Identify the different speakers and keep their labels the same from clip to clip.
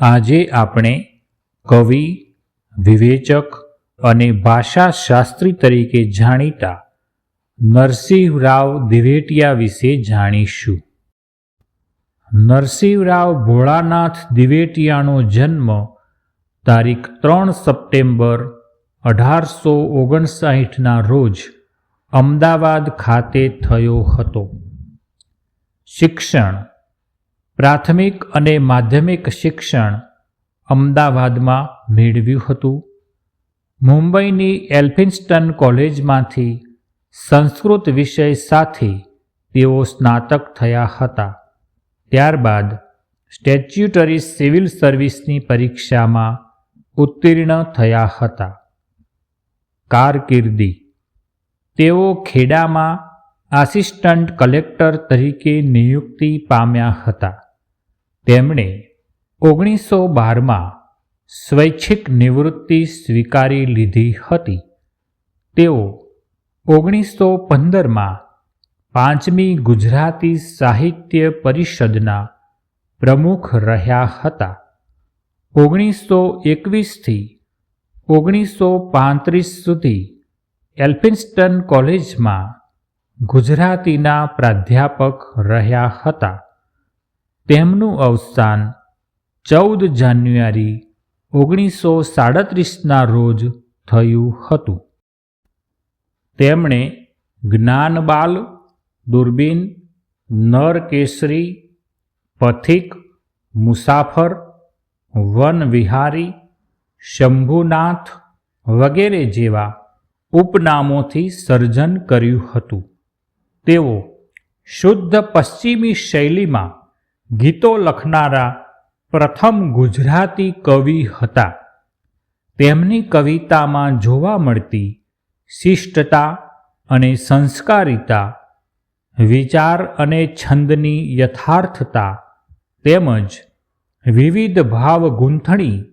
Speaker 1: આજે આપણે કવિ, વિવેચક અને ભાષાશાસ્ત્રી તરીકે જાણીતા નરસિંહરાવ દિવેટિયા વિશે જાણીશું. નરસિંહરાવ ભોળાનાથ દિવેટિયાનો જન્મ તારીખ ત્રણ સપ્ટેમ્બર અઢારસો ઓગણસાઠના રોજ અમદાવાદ ખાતે થયો હતો. શિક્ષણ પ્રાથમિક અને માધ્યમિક શિક્ષણ અમદાવાદમાં મેળવ્યું હતું. મુંબઈની એલ્ફિન્સ્ટન કોલેજમાંથી સંસ્કૃત વિષય સાથે તેઓ સ્નાતક થયા હતા. ત્યારબાદ સ્ટેચ્યુટરી સિવિલ સર્વિસની પરીક્ષામાં ઉત્તીર્ણ થયા હતા. કારકિર્દી. તેઓ ખેડામાં આસિસ્ટન્ટ કલેક્ટર તરીકે નિયુક્તિ પામ્યા હતા. તેમણે ઓગણીસો બારમાં સ્વૈચ્છિક નિવૃત્તિ સ્વીકારી લીધી હતી. તેઓ ઓગણીસો પંદરમાં પાંચમી ગુજરાતી સાહિત્ય પરિષદના પ્રમુખ રહ્યા હતા. ઓગણીસો એકવીસથી ઓગણીસો પાંત્રીસ સુધી એલ્ફિન્સ્ટન કોલેજમાં ગુજરાતીના પ્રાધ્યાપક રહ્યા હતા. તેમનું અવસાન ચૌદ જાન્યુઆરી ઓગણીસો સાડત્રીસના રોજ થયું હતું. તેમણે જ્ઞાનબાલ, દૂરબીન, નરકેસરી, પથિક, મુસાફર, વનવિહારી, શંભુનાથ વગેરે જેવા ઉપનામોથી સર્જન કર્યું હતું. તેઓ શુદ્ધ પશ્ચિમી શૈલીમાં ગીતો લખનારા પ્રથમ ગુજરાતી કવિ હતા. તેમની કવિતામાં જોવા મળતી શિષ્ટતા અને સંસ્કારિતા, વિચાર અને છંદની યથાર્થતા તેમજ વિવિધ ભાવ ગૂંથણી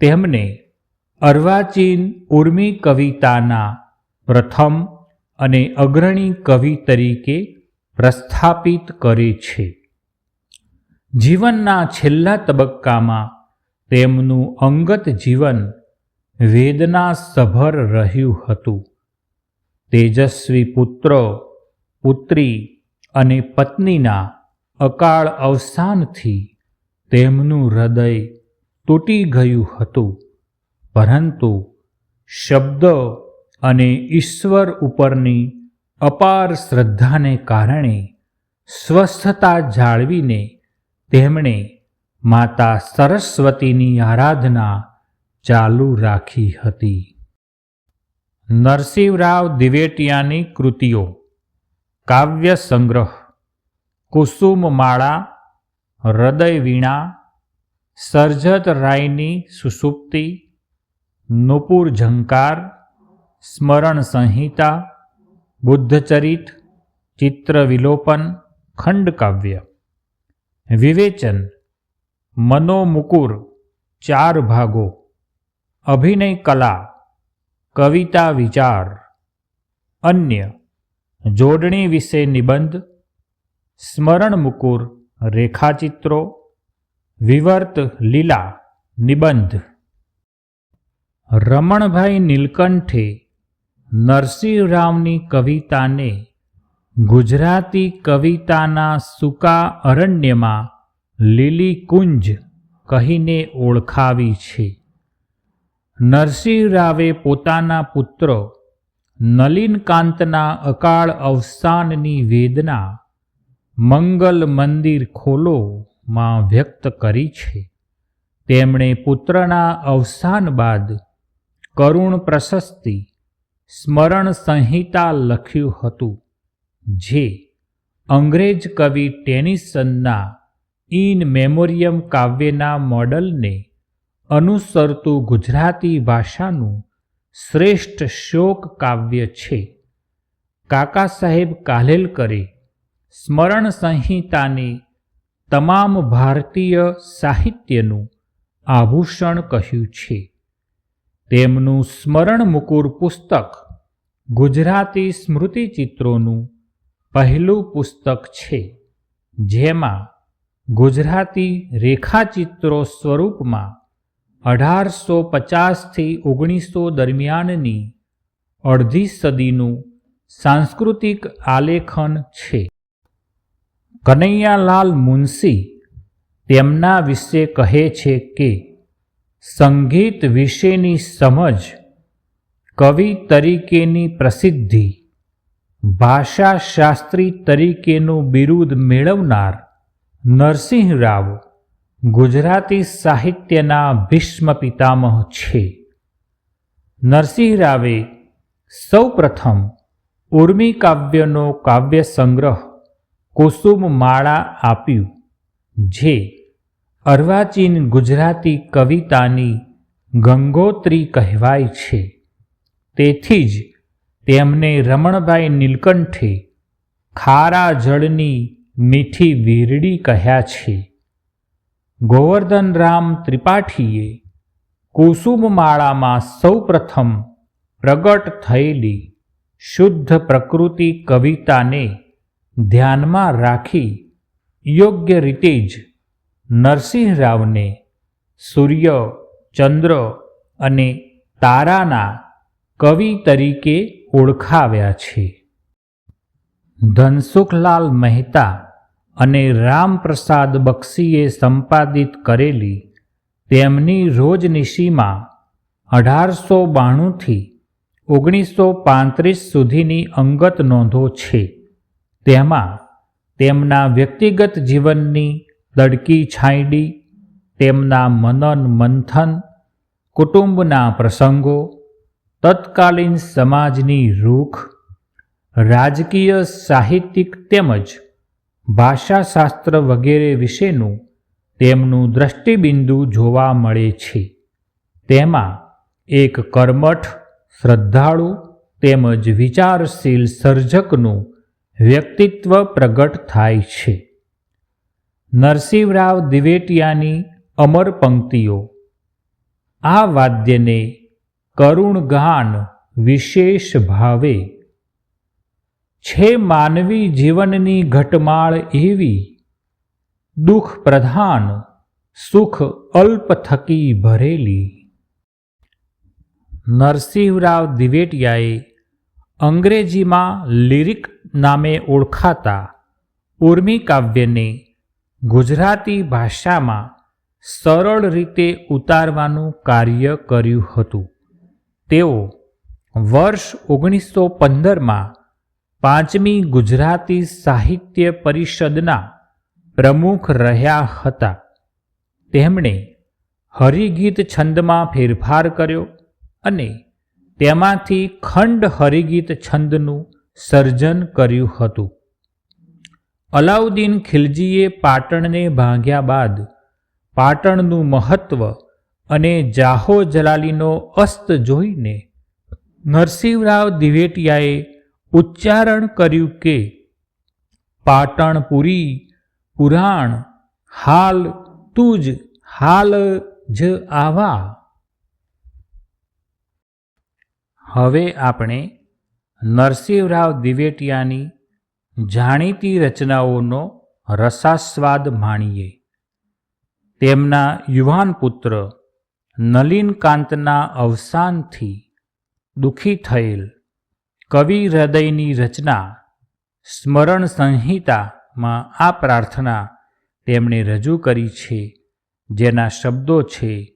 Speaker 1: તેમને અર્વાચીન ઉર્મી કવિતાના પ્રથમ અને અગ્રણી કવિ તરીકે પ્રસ્થાપિત કરે છે. જીવનના છેલ્લા તબક્કામાં તેમનું અંગત જીવન વેદના સભર રહ્યું હતું. તેજસ્વી પુત્ર, પુત્રી અને પત્નીના અકાળ અવસાનથી તેમનું હૃદય તૂટી ગયું હતું. પરંતુ શબ્દ અને ઈશ્વર ઉપરની અપાર શ્રદ્ધાને કારણે સ્વસ્થતા જાળવીને તેમણે માતા સરસ્વતીની આરાધના ચાલુ રાખી હતી. નરસિંહરાવ દિવેટિયાની કૃતિઓ, કાવ્ય સંગ્રહ, કુસુમમાળા હૃદય વીણા સર્જત રાયની સુસુપ્તિ નુપુર ઝંકાર સ્મરણ સંહિતા, બુદ્ધચરિત ચિત્ર વિલોપન ખંડકાવ્ય. વિવેચન, મનોમુકુર, ચાર ભાગો, અભિનય કલા, કવિતા વિચાર. અન્ય, જોડણી વિશે નિબંધ, સ્મરણ મુકુર, રેખાચિત્રો, વિવર્ત લીલા, નિબંધ. રમણભાઈ નીલકંઠે નરસિંહરાવની કવિતાને ગુજરાતી કવિતાના સૂકા અરણ્યમાં લીલી કુંજ કહીને ઓળખાવી છે. નરસિંહરાવે પોતાના પુત્ર નલિનકાંતના અકાળ અવસાનની વેદના મંગલ મંદિર ખોલો માં વ્યક્ત કરી છે. તેમણે પુત્રના અવસાન બાદ કરુણ પ્રશસ્તિ સ્મરણ સંહિતા લખ્યું હતું. જે અંગ્રેજ કવિ ટેનિસનના ઇન મેમોરિયમ કાવ્યના મોડલને અનુસરતું ગુજરાતી ભાષાનું શ્રેષ્ઠ શોક કાવ્ય છે. કાકા સાહેબ કાલેલકરે સ્મરણ સંહિતાને તમામ ભારતીય સાહિત્યનું આભૂષણ કહ્યું છે. તેમનું સ્મરણ મુકુર પુસ્તક ગુજરાતી સ્મૃતિચિત્રોનું પહેલું પુસ્તક છે, જેમાં ગુજરાતી રેખાચિત્રો સ્વરૂપમાં અઢારસો પચાસથી ઓગણીસો દરમિયાનની અડધી સદીનું સાંસ્કૃતિક આલેખન છે. કનૈયાલાલ મુનશી તેમના વિશે કહે છે કે, સંગીત વિશેની સમજ કવિ તરીકેની પ્રસિદ્ધિ ભાષાશાસ્ત્રી તરીકેનું બિરુદ મેળવનાર નરસિંહ રાવ ગુજરાતી સાહિત્યના ભીષ્મ પિતામહ છે. નરસિંહ રાવે સૌપ્રથમ ઉર્મી કાવ્યનો કાવ્ય સંગ્રહ કુસુમ માળા આપ્યું, જે અર્વાચીન ગુજરાતી કવિતાની ગંગોત્રી કહેવાય છે. તેથી જ તેમને રમણભાઈ નીલકંઠે ખારા જળની મીઠી વીરડી કહ્યા છે. ગોવર્ધનરામ ત્રિપાઠીએ કુસુમમાળામાં સૌપ્રથમ પ્રગટ થયેલી શુદ્ધ પ્રકૃતિ કવિતાને ધ્યાનમાં રાખી યોગ્ય રીતે જ નરસિંહ રાવને સૂર્ય, ચંદ્ર અને તારાના કવિ તરીકે ઓળખાવ્યા છે. ધનસુખલાલ મહેતા અને રામપ્રસાદ બક્ષીએ સંપાદિત કરેલી તેમની રોજનિશીમાં અઢારસો બાણુંથી ઓગણીસો પાંત્રીસ સુધીની અંગત નોંધો છે. તેમાં તેમના વ્યક્તિગત જીવનની દડકી છાંયડી, તેમના મનન મંથન, કુટુંબના પ્રસંગો તત્કાલીન સમાજની રૂખ, રાજકીય સાહિત્યિક તેમજ ભાષાશાસ્ત્ર વગેરે વિશેનું તેમનું દ્રષ્ટિબિંદુ જોવા મળે છે. તેમાં એક કર્મઠ, શ્રદ્ધાળુ તેમજ વિચારશીલ સર્જકનું વ્યક્તિત્વ પ્રગટ થાય છે. નરસિંહરાવ દિવેટિયાની અમર પંક્તિઓ. આ વાદ્યને કરુણ ગાન વિશેષ ભાવે. છે માનવી જીવનની ઘટમાળ એવી. દુઃખ પ્રધાન, સુખ અલ્પ થકી ભરેલી. નરસિંહરાવ દિવેટિયાએ અંગ્રેજીમાં લિરિક નામે ઓળખાતા ઉર્મી કાવ્યને ગુજરાતી ભાષામાં સરળ રીતે ઉતારવાનું કાર્ય કર્યું હતું. તેઓ વર્ષ ઓગણીસો પંદરમાં પાંચમી ગુજરાતી સાહિત્ય પરિષદના પ્રમુખ રહ્યા હતા. તેમણે હરિગીત છંદમાં ફેરફાર કર્યો અને તેમાંથી ખંડ હરિગીત છંદનું સર્જન કર્યું હતું. અલાઉદ્દીન ખિલજીએ પાટણને ભાંગ્યા બાદ પાટણનું મહત્વ અને જાહો જલાલીનો અસ્ત જોઈને નરસિંહરાવ દિવેટિયાએ ઉચ્ચારણ કર્યું કે પાટણપુરી પુરાણ, હાલ તુજ, હાલ જ આવા. હવે આપણે નરસિંહરાવ દિવેટિયાની જાણીતી રચનાઓનો રસાસ્વાદ માણીએ. તેમના યુવાન પુત્ર નલિનકાંતના અવસાનથી દુઃખી થયેલ કવિ હૃદયની રચના સ્મરણ સંહિતામાં આ પ્રાર્થના તેમણે રજૂ કરી છે, જેના શબ્દો છે,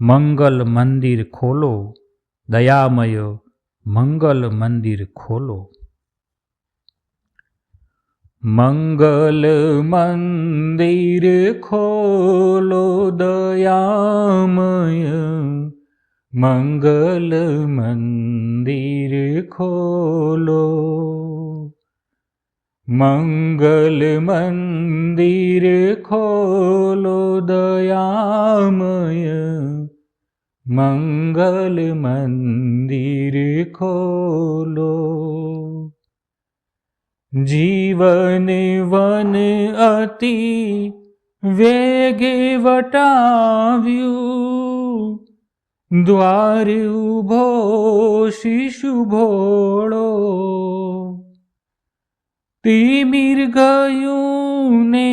Speaker 1: મંગલ મંદિર ખોલો, દયામય મંગલ મંદિર ખોલો. मङ्गल मन्दीरयमय मङ्गल मन्दीर मङ्गल खोलो दयामय मङ्गल मन्दरखो खोलो જીવન વન અતિ વેગે વટાવ્યું દ્વાર ઊભો શિશુ ભોળો તિમિર ગયું ને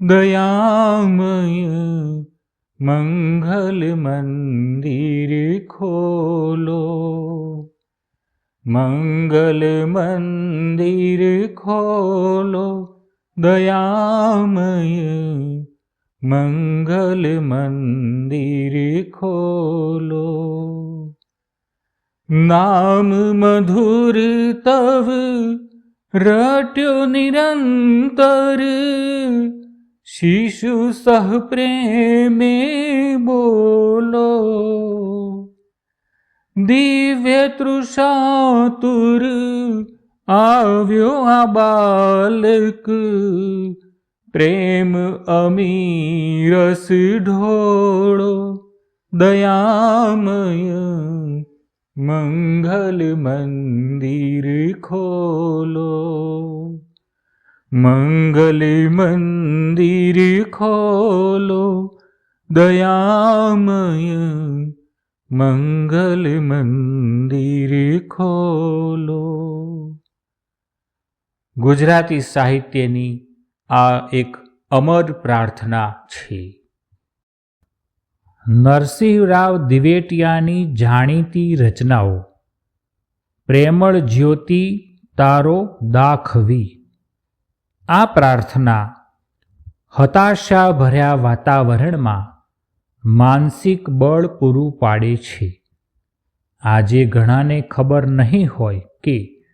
Speaker 1: દયામય મંગલ મંદિર ખોલો મંગલ મંદિર ખોલો દયામય મંગલ મંદિર ખોલો નામ મધુર તવ રટ્યો નિરંતર શિશુ સહ પ્રેમે બોલો. દિવ્ય તૃષાતુર આવ્યો આ બાલક. પ્રેમ અમીરસ ઢોળો. દયામય મંગલ મંદિર ખોલો. મંગલ મંદિર ખોલો, દયામય મંગલ મંદિર ખોલો. ગુજરાતી સાહિત્યની આ એક અમર પ્રાર્થના છે. નરસિંહરાવ દિવેટિયાની જાણીતી રચનાઓ. પ્રેમળ જ્યોતિ તારો દાખવી. આ પ્રાર્થના હતાશા ભર્યા વાતાવરણમાં માનસિક બળ પૂરું પાડે છે. આજે ઘણાને ખબર નહીં હોય કે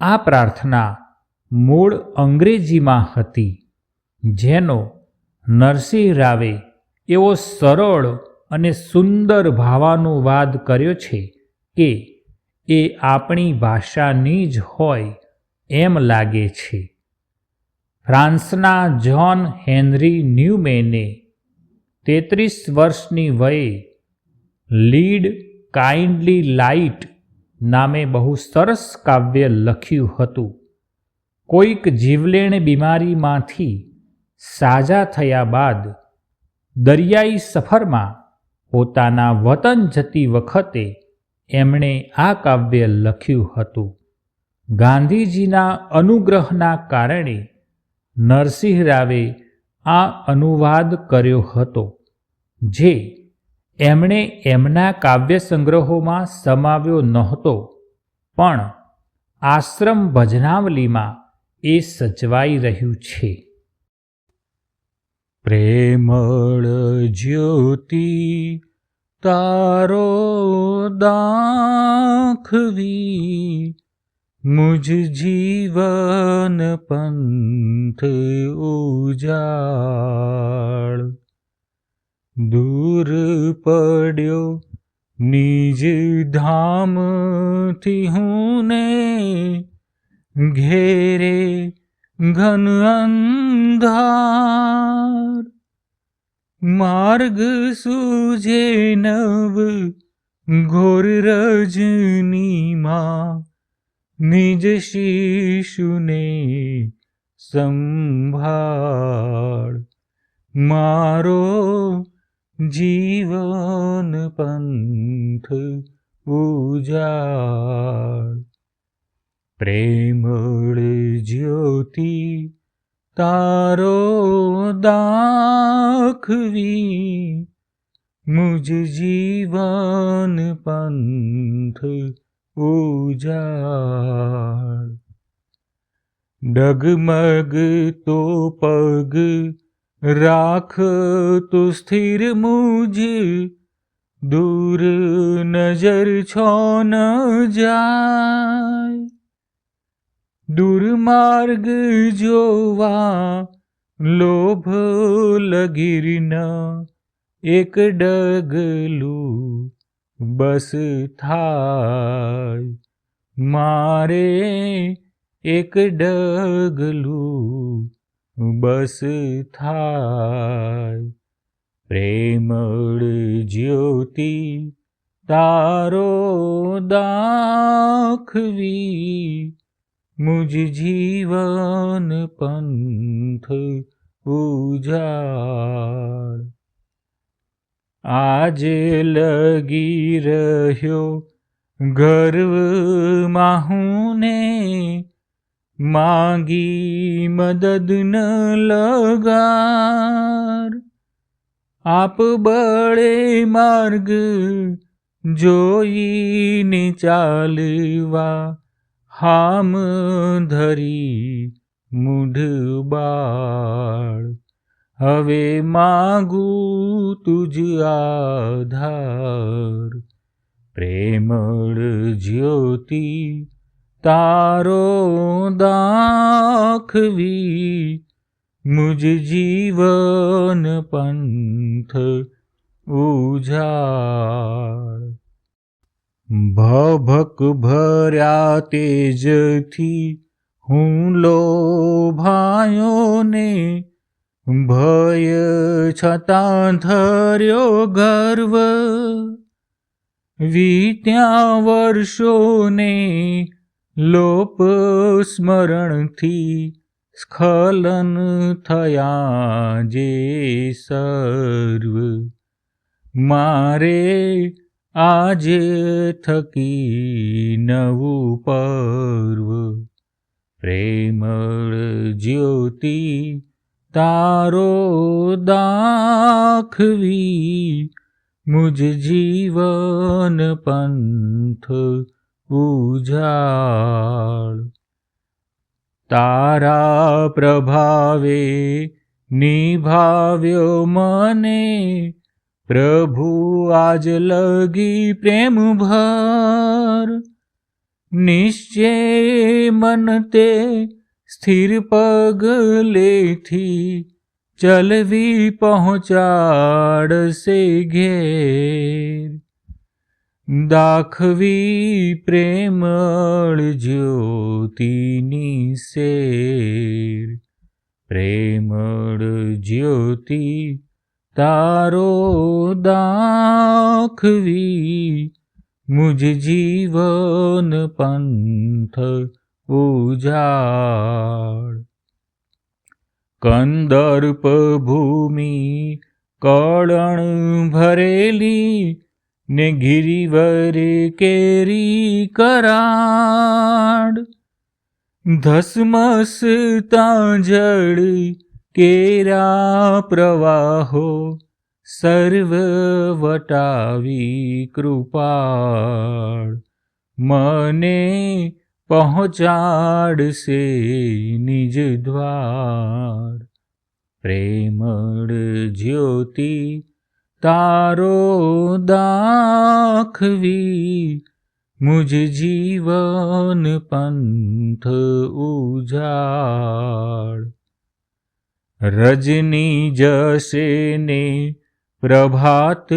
Speaker 1: આ પ્રાર્થના મૂળ અંગ્રેજીમાં હતી, જેનો નરસિંહ રાવે એવો સરળ અને સુંદર ભાવાનુવાદ કર્યો છે કે એ આપણી ભાષાની જ હોય એમ લાગે છે. ફ્રાન્સના જ્હોન હેનરી ન્યુમેને તેત્રીસ વર્ષની વયે લીડ કાઇન્ડલી લાઇટ નામે બહુ સરસ કાવ્ય લખ્યું હતું. કોઈક જીવલેણ બીમારીમાંથી સાજા થયા બાદ દરિયાઈ સફરમાં પોતાના વતન જતી વખતે એમણે આ કાવ્ય લખ્યું હતું. ગાંધીજીના અનુગ્રહના કારણે નરસિંહ રાવે આ અનુવાદ કર્યો હતો, જે એમણે એમના કાવ્ય સંગ્રહોમાં સમાવ્યો નહોતો, પણ આશ્રમ ભજનાવલીમાં એ સચવાઈ રહ્યું છે. પ્રેમળ જ્યોતિ, તારો દાખવી મુજ જીવન પંથ ઉજાળ દૂર પડ્યો નિજ ધામથી હું ને ઘેરે ઘન અંધાર માર્ગ સૂજે નવ ઘોર રજનીમાં નિજ શિશુને સંભાળ મારો જીવન પંથ ઉજાળ પ્રેમળ જ્યોતિ તારો દાખવી મુજ જીવન પંથ ઉજાળ. ડગમગ તો પગ રાખ તો સ્થિર મુજ, દૂર નજર છો ન જાય. દુર્માર્ગ જોવા લોભ લગીર એક ડગલું બસ થાય. મારે એક ડગલું બસ થાય. પ્રેમળ જ્યોતિ તારો દાખવી. મુજ જીવન પંથ ઉજાળ. આજે લગી રહ્યો ગર્વમાં હું ને માંગી મદદ ન લગાર. આપ બળે માર્ગ જોઈને ચાલવા હામ ધરી મૂઢ બાળ હવે માગું તુજ આધાર. પ્રેમળ જ્યોતિ તારો દાખવી, મુજ જીવન પંથ ઉજાળ. ભભક ભર્યા તેજથી હું લોભાયો ને ભય છતાં ધર્યો ગર્વ. વીત્યા વર્ષોને લોપ સ્મરણથી સ્ખલન થયા જે સર્વ. મારે આજે થકી નવું પર્વ. પ્રેમળ જ્યોતિ તારો દાખવી મુજ જીવન પંથ ઉજાળ. તારા પ્રભાવે નિભાવ્યો મને પ્રભુ આજ લગી પ્રેમ ભર નિશ્ચય મન તે સ્થિર પગલેથી ચલવી પહોંચાડશે ઘેર. દાખવી પ્રેમળ જ્યોતિની શેર. પ્રેમળ જ્યોતિ તારો દાખવી મુજ જીવન પંથ ઉજાળ કંદર્પ ભૂમિ કળણ ભરેલી ને ગિરિવર કેરી કરાડ ધસમસ તાંજળ કેરા પ્રવાહો સર્વ વટાવી કૃપાળ મને પહોંચાડશે નિજ દ્વાર. પ્રેમળ જ્યોતિ તારો દાખવી, મુજ જીવન પંથ ઉજાડ રજની જશે ને પ્રભાત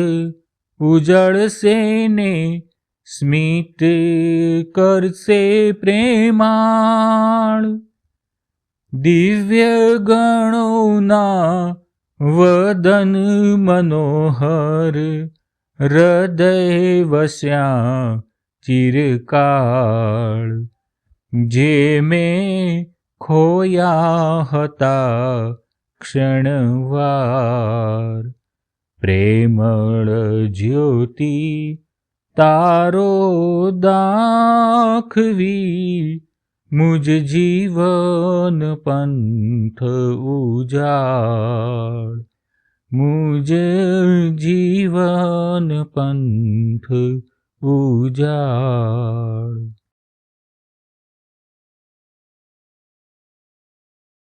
Speaker 1: ઉજળશે ને સ્મિત કરશે પ્રેમાળ. દિવ્ય ગણોના વદન મનોહર. હૃદય વસ્યા ચિરકાળ. જે મેં ખોયા હતા ક્ષણવાર પ્રેમળ જ્યોતિ તારો દાખવી મુજ જીવન પંથ ઉજાળ મુજ જીવન પંથ ઉજાળ